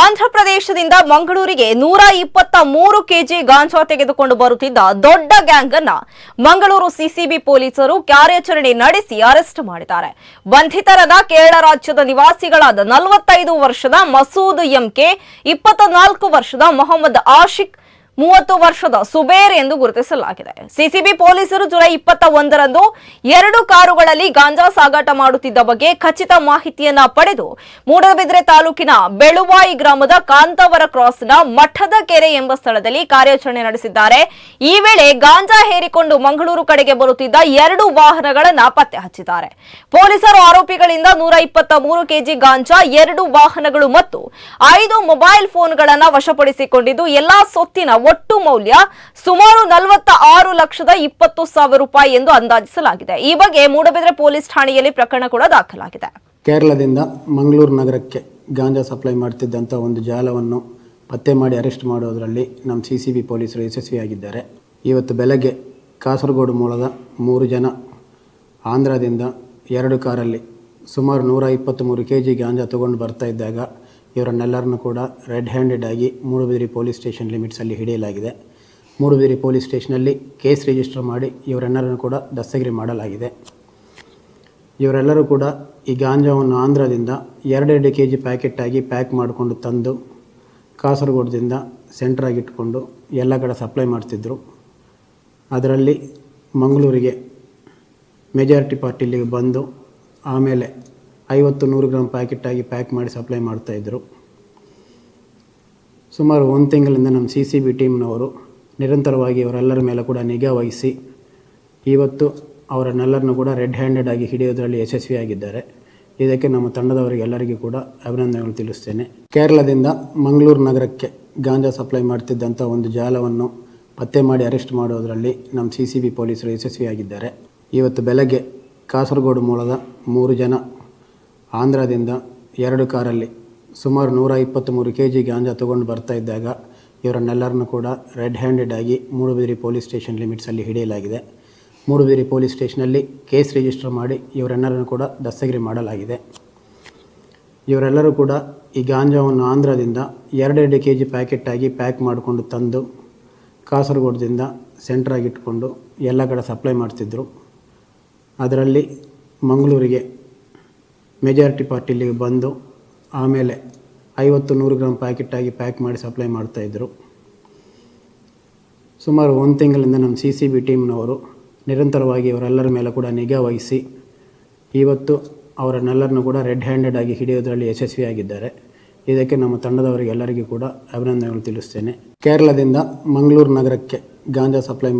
ಆಂಧ್ರ ಪ್ರದೇಶದಿಂದ ಮಂಗಳೂರಿಗೆ ನೂರ ಇಪ್ಪತ್ತ ಮೂರು ಕೆಜಿ ಗಾಂಜಾ ತೆಗೆದುಕೊಂಡು ಬರುತ್ತಿದ್ದ ದೊಡ್ಡ ಗ್ಯಾಂಗ್ ಅನ್ನ ಮಂಗಳೂರು ಸಿಸಿಬಿ ಪೊಲೀಸರು ಕಾರ್ಯಾಚರಣೆ ನಡೆಸಿ ಅರೆಸ್ಟ್ ಮಾಡಿದ್ದಾರೆ. ಬಂಧಿತರಾದ ಕೇರಳ ರಾಜ್ಯದ ನಿವಾಸಿಗಳಾದ ನಲವತ್ತೈದು ವರ್ಷದ ಮಸೂದ್ ಎಂಕೆ ಇಪ್ಪತ್ತ ನಾಲ್ಕು ವರ್ಷದ ಮೊಹಮ್ಮದ್ ಆಶಿಕ್ ಮೂವತ್ತು ವರ್ಷದ ಸುಬೇರ್ ಎಂದು ಗುರುತಿಸಲಾಗಿದೆ. ಸಿಸಿಬಿ ಪೊಲೀಸರು ಜುಲೈ ಇಪ್ಪತ್ತ ಒಂದರಂದು ಎರಡು ಕಾರುಗಳಲ್ಲಿ ಗಾಂಜಾ ಸಾಗಾಟ ಮಾಡುತ್ತಿದ್ದ ಬಗ್ಗೆ ಖಚಿತ ಮಾಹಿತಿಯನ್ನ ಪಡೆದು ಮೂಡಬಿದ್ರೆ ತಾಲೂಕಿನ ಬೆಳುವಾಯಿ ಗ್ರಾಮದ ಕಾಂತಾವರ ಕ್ರಾಸ್ನ ಮಠದ ಕೆರೆ ಎಂಬ ಸ್ಥಳದಲ್ಲಿ ಕಾರ್ಯಾಚರಣೆ ನಡೆಸಿದ್ದಾರೆ. ಈ ವೇಳೆ ಗಾಂಜಾ ಹೇರಿಕೊಂಡು ಮಂಗಳೂರು ಕಡೆಗೆ ಬರುತ್ತಿದ್ದ ಎರಡು ವಾಹನಗಳನ್ನ ಪತ್ತೆ ಹಚ್ಚಿದ್ದಾರೆ. ಪೊಲೀಸರು ಆರೋಪಿಗಳಿಂದ ನೂರ ಇಪ್ಪತ್ತ ಮೂರು ಕೆಜಿ ಗಾಂಜಾ, ಎರಡು ವಾಹನಗಳು ಮತ್ತು ಐದು ಮೊಬೈಲ್ ಫೋನ್ಗಳನ್ನ ವಶಪಡಿಸಿಕೊಂಡಿದ್ದು, ಎಲ್ಲಾ ಸೊತ್ತಿನ ಒಟ್ಟು ಮೌಲ್ಯ ಸುಮಾರು ನಲವತ್ತ ಆರು ಲಕ್ಷದ ಇಪ್ಪತ್ತು ಸಾವಿರ ರೂಪಾಯಿ ಎಂದು ಅಂದಾಜಿಸಲಾಗಿದೆ. ಈ ಬಗ್ಗೆ ಮೂಡಬಿದ್ರೆ ಪೊಲೀಸ್ ಠಾಣೆಯಲ್ಲಿ ಪ್ರಕರಣ ಕೂಡ ದಾಖಲಾಗಿದೆ. ಕೇರಳದಿಂದ ಮಂಗಳೂರು ನಗರಕ್ಕೆ ಗಾಂಜಾ ಸಪ್ಲೈ ಮಾಡ್ತಿದ್ದಂಥ ಒಂದು ಜಾಲವನ್ನು ಪತ್ತೆ ಮಾಡಿ ಅರೆಸ್ಟ್ ಮಾಡೋದರಲ್ಲಿ ನಮ್ಮ ಸಿ ಸಿ ಬಿ ಪೊಲೀಸರು ಯಶಸ್ವಿಯಾಗಿದ್ದಾರೆ. ಇವತ್ತು ಬೆಳಗ್ಗೆ ಕಾಸರಗೋಡು ಮೂಲದ ಮೂರು ಜನ ಆಂಧ್ರದಿಂದ ಎರಡು ಕಾರಲ್ಲಿ ಸುಮಾರು ನೂರ ಇಪ್ಪತ್ತ್ಮೂರು ಕೆ ಜಿ ಗಾಂಜಾ ತೊಗೊಂಡು ಬರ್ತಾ ಇದ್ದಾಗ ಇವರನ್ನೆಲ್ಲರನ್ನು ಕೂಡ ರೆಡ್ ಹ್ಯಾಂಡೆಡ್ ಆಗಿ ಮೂಡುಬಿದಿರಿ ಪೊಲೀಸ್ ಸ್ಟೇಷನ್ ಲಿಮಿಟ್ಸಲ್ಲಿ ಹಿಡಿಯಲಾಗಿದೆ. ಮೂಡುಬಿದ್ರಿ ಪೊಲೀಸ್ ಸ್ಟೇಷನಲ್ಲಿ ಕೇಸ್ ರಿಜಿಸ್ಟರ್ ಮಾಡಿ ಇವರೆಲ್ಲರನ್ನು ಕೂಡ ದಸ್ತಗಿರಿ ಮಾಡಲಾಗಿದೆ. ಇವರೆಲ್ಲರೂ ಕೂಡ ಈ ಗಾಂಜಾವನ್ನು ಆಂಧ್ರದಿಂದ ಎರಡೆರಡು ಕೆ ಜಿ ಪ್ಯಾಕೆಟ್ ಆಗಿ ಪ್ಯಾಕ್ ಮಾಡಿಕೊಂಡು ತಂದು ಕಾಸರಗೋಡದಿಂದ ಸೆಂಟ್ರಾಗಿ ಇಟ್ಕೊಂಡು ಎಲ್ಲ ಕಡೆ ಸಪ್ಲೈ ಮಾಡ್ತಿದ್ದರು ಅದರಲ್ಲಿ ಮಂಗಳೂರಿಗೆ ಮೆಜಾರಿಟಿ ಪಾರ್ಟಿಲಿಗೆ ಬಂದು ಆಮೇಲೆ ಐವತ್ತು ನೂರು ಗ್ರಾಮ್ ಪ್ಯಾಕೆಟ್ ಆಗಿ ಪ್ಯಾಕ್ ಮಾಡಿ ಸಪ್ಲೈ ಮಾಡ್ತಾಯಿದ್ರು ಸುಮಾರು ಒಂದು ತಿಂಗಳಿಂದ ನಮ್ಮ ಸಿ ಸಿ ಬಿ ಟೀಮ್ನವರು ನಿರಂತರವಾಗಿ ಅವರೆಲ್ಲರ ಮೇಲೆ ಕೂಡ ನಿಗಾ ವಹಿಸಿ ಇವತ್ತು ಅವರನ್ನೆಲ್ಲರನ್ನೂ ಕೂಡ ರೆಡ್ ಹ್ಯಾಂಡೆಡ್ ಆಗಿ ಹಿಡಿಯೋದರಲ್ಲಿ ಯಶಸ್ವಿಯಾಗಿದ್ದಾರೆ. ಇದಕ್ಕೆ ನಮ್ಮ ತಂಡದವರಿಗೆ ಎಲ್ಲರಿಗೂ ಕೂಡ ಅಭಿನಂದನೆಗಳು ತಿಳಿಸ್ತೇನೆ. ಕೇರಳದಿಂದ ಮಂಗಳೂರು ನಗರಕ್ಕೆ ಗಾಂಜಾ ಸಪ್ಲೈ ಮಾಡ್ತಿದ್ದಂಥ ಒಂದು ಜಾಲವನ್ನು ಪತ್ತೆ ಮಾಡಿ ಅರೆಸ್ಟ್ ಮಾಡೋದರಲ್ಲಿ ನಮ್ಮ ಸಿ ಸಿ ಬಿ ಪೊಲೀಸರು ಯಶಸ್ವಿಯಾಗಿದ್ದಾರೆ. ಇವತ್ತು ಬೆಳಗ್ಗೆ ಕಾಸರಗೋಡು ಮೂಲದ ಮೂರು ಜನ ಆಂಧ್ರದಿಂದ ಎರಡು ಕಾರಲ್ಲಿ ಸುಮಾರು ನೂರ ಇಪ್ಪತ್ತ್ಮೂರು ಕೆ ಜಿ ಗಾಂಜಾ ತೊಗೊಂಡು ಬರ್ತಾ ಇದ್ದಾಗ ಇವರನ್ನೆಲ್ಲರನ್ನು ಕೂಡ ರೆಡ್ ಹ್ಯಾಂಡೆಡ್ ಆಗಿ ಮೂಡುಬಿದಿರಿ ಪೊಲೀಸ್ ಸ್ಟೇಷನ್ ಲಿಮಿಟ್ಸಲ್ಲಿ ಹಿಡಿಯಲಾಗಿದೆ. ಮೂಡುಬಿದಿರಿ ಪೊಲೀಸ್ ಸ್ಟೇಷನಲ್ಲಿ ಕೇಸ್ ರಿಜಿಸ್ಟರ್ ಮಾಡಿ ಇವರೆಲ್ಲರನ್ನು ಕೂಡ ದಸ್ತಗಿರಿ ಮಾಡಲಾಗಿದೆ. ಇವರೆಲ್ಲರೂ ಕೂಡ ಈ ಗಾಂಜಾವನ್ನು ಆಂಧ್ರದಿಂದ ಎರಡೆರಡು ಕೆ ಜಿ ಪ್ಯಾಕೆಟ್ ಆಗಿ ಪ್ಯಾಕ್ ಮಾಡಿಕೊಂಡು ತಂದು ಕಾಸರಗೋಡದಿಂದ ಸೆಂಟ್ರಾಗಿ ಇಟ್ಕೊಂಡು ಎಲ್ಲ ಕಡೆ ಸಪ್ಲೈ ಮಾಡ್ತಿದ್ದರು ಅದರಲ್ಲಿ ಮಂಗಳೂರಿಗೆ ಮೆಜಾರಿಟಿ ಪಾರ್ಟಿ ಇಲ್ಲಿಗೆ ಬಂದು ಆಮೇಲೆ ಐವತ್ತು ನೂರು ಗ್ರಾಮ್ ಪ್ಯಾಕೆಟಾಗಿ ಪ್ಯಾಕ್ ಮಾಡಿ ಸಪ್ಲೈ ಮಾಡ್ತಾಯಿದ್ರು ಸುಮಾರು ಒಂದು ತಿಂಗಳಿಂದ ನಮ್ಮ ಸಿ ಸಿ ಬಿ ಟೀಮ್ನವರು ನಿರಂತರವಾಗಿ ಅವರೆಲ್ಲರ ಮೇಲೆ ಕೂಡ ನಿಗಾ ವಹಿಸಿ ಇವತ್ತು ಅವರನ್ನೆಲ್ಲರನ್ನು ಕೂಡ ರೆಡ್ ಹ್ಯಾಂಡೆಡ್ ಆಗಿ ಹಿಡಿಯೋದರಲ್ಲಿ ಯಶಸ್ವಿಯಾಗಿದ್ದಾರೆ. ಇದಕ್ಕೆ ನಮ್ಮ ತಂಡದವರಿಗೆ ಎಲ್ಲರಿಗೂ ಕೂಡ ಅಭಿನಂದನೆಗಳು ತಿಳಿಸ್ತೇನೆ. ಕೇರಳದಿಂದ ಮಂಗಳೂರು ನಗರಕ್ಕೆ ಗಾಂಜಾ ಸಪ್ಲೈ